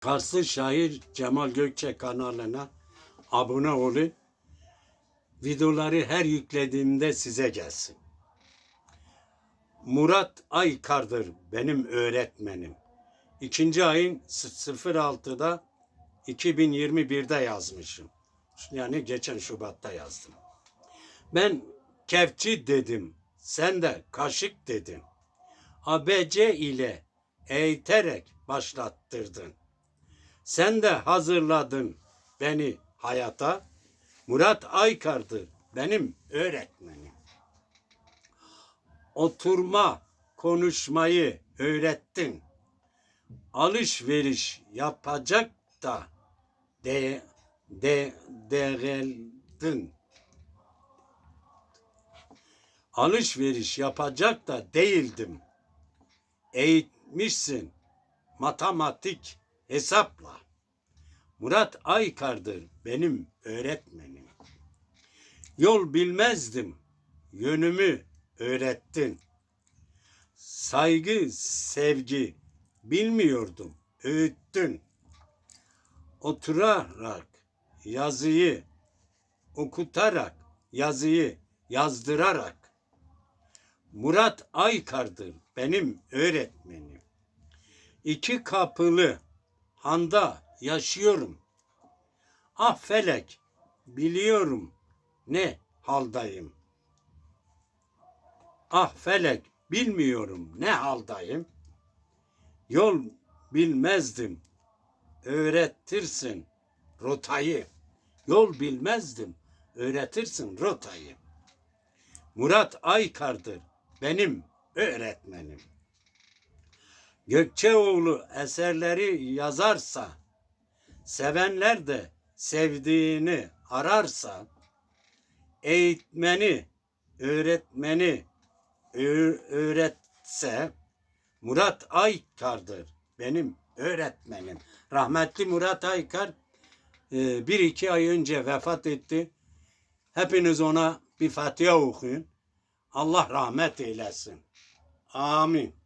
Karslı şair Cemal Gökçe kanalına abone olun. Videoları her yüklediğimde size gelsin. Murat Aykar'dır benim öğretmenim. İkinci ayın 06'da 2021'de yazmışım. Yani geçen Şubat'ta yazdım. Ben kefçi dedim. Sen de kaşık dedin. ABC ile eğiterek başlattırdın. Sen de hazırladın beni hayata. Murat Aykar'dır benim öğretmenim. Oturma, konuşmayı öğrettin. Alışveriş yapacak da de de değildin. Alışveriş yapacak da değildim. Eğitmişsin matematik hesapla. Murat Aykar'dır benim öğretmenim. Yol bilmezdim, yönümü öğrettin. Saygı, sevgi bilmiyordum, öğüttün. Oturarak yazıyı okutarak, yazıyı yazdırarak Murat Aykar'dır benim öğretmenim. İki kapılı handa yaşıyorum. Ah felek biliyorum ne haldayım. Ah felek bilmiyorum ne haldayım. Yol bilmezdim öğretirsin rotayı. Yol bilmezdim öğretirsin rotayı. Murat Aykar'dır benim öğretmenim. Gökçeoğlu eserleri yazarsa, sevenler de sevdiğini ararsa, eğitmeni, öğretmeni öğretse, Murat Aykar'dır benim öğretmenim. Rahmetli Murat Aykar e, bir iki ay önce vefat etti. Hepiniz ona bir Fatiha okuyun. Allah rahmet eylesin. Amin.